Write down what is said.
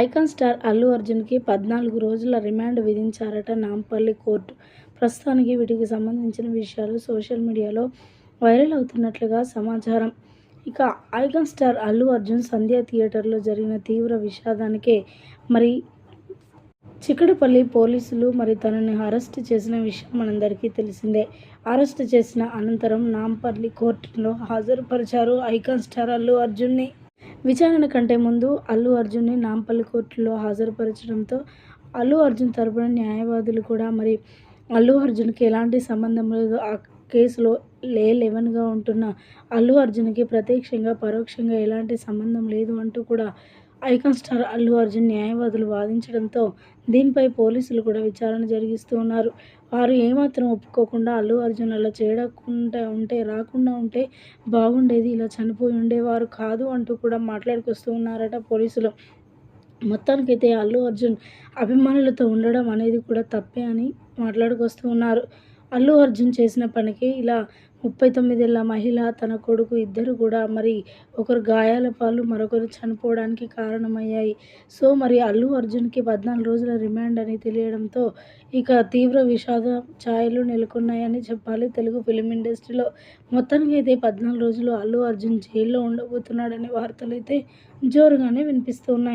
Icon star Allu అర్జున్కి పద్నాలుగు రోజుల రిమాండ్ విధించారట నాంపల్లి కోర్టు. ప్రస్తుతానికి వీటికి సంబంధించిన విషయాలు సోషల్ మీడియాలో వైరల్ అవుతున్నట్లుగా సమాచారం. ఇక ఐకాన్ స్టార్ అల్లు అర్జున్ సంధ్యా థియేటర్లో జరిగిన తీవ్ర విషాదానికే మరి చిక్కడపల్లి పోలీసులు మరి తనని అరెస్ట్ చేసిన విషయం మనందరికీ తెలిసిందే. అరెస్ట్ చేసిన అనంతరం నాంపల్లి కోర్టులో హాజరుపరిచారు ఐకాన్ స్టార్ అల్లు అర్జున్ని. విచారణ కంటే ముందు అల్లు అర్జున్ని నాంపల్లి కోర్టులో హాజరుపరచడంతో అల్లు అర్జున్ తరపున న్యాయవాదులు కూడా మరి అల్లు అర్జున్కి ఎలాంటి సంబంధం లేదు. ఆ కేసులో లే లెవెన్గా ఉంటున్న అల్లు అర్జున్కి ప్రత్యక్షంగా పరోక్షంగా ఎలాంటి సంబంధం లేదు అంటూ కూడా ఐకాన్ స్టార్ అల్లు అర్జున్ న్యాయవాదులు వాదించడంతో దీనిపై పోలీసులు కూడా విచారణ జరిగిస్తూ ఉన్నారు. వారు ఏమాత్రం ఒప్పుకోకుండా అల్లు అర్జున్ అలా చేయకుండా ఉంటే రాకుండా ఉంటే బాగుండేది ఇలా చనిపోయి ఉండేవారు కాదు అంటూ కూడా మాట్లాడుకొస్తూ ఉన్నారట పోలీసులు. మొత్తానికైతే అల్లు అర్జున్ అభిమానులతో ఉండడం అనేది కూడా తప్పే అని మాట్లాడుకొస్తూ ఉన్నారు. అల్లు అర్జున్ చేసిన పనికి ఇలా ముప్పై తొమ్మిదేళ్ళ మహిళ తన కొడుకు ఇద్దరు కూడా మరి ఒకరు గాయాల పాలు మరొకరు చనిపోవడానికి కారణమయ్యాయి. సో మరి అల్లు అర్జున్కి పద్నాలుగు రోజుల రిమాండ్ అని తెలియడంతో ఇక తీవ్ర విషాద ఛాయలు నెలకొన్నాయని చెప్పాలి. తెలుగు ఫిలిం ఇండస్ట్రీలో మొత్తానికి అయితే పద్నాలుగు రోజులు అల్లు అర్జున్ జైల్లో ఉండబోతున్నాడనే వార్తలు అయితే జోరుగానే వినిపిస్తూ ఉన్నాయి.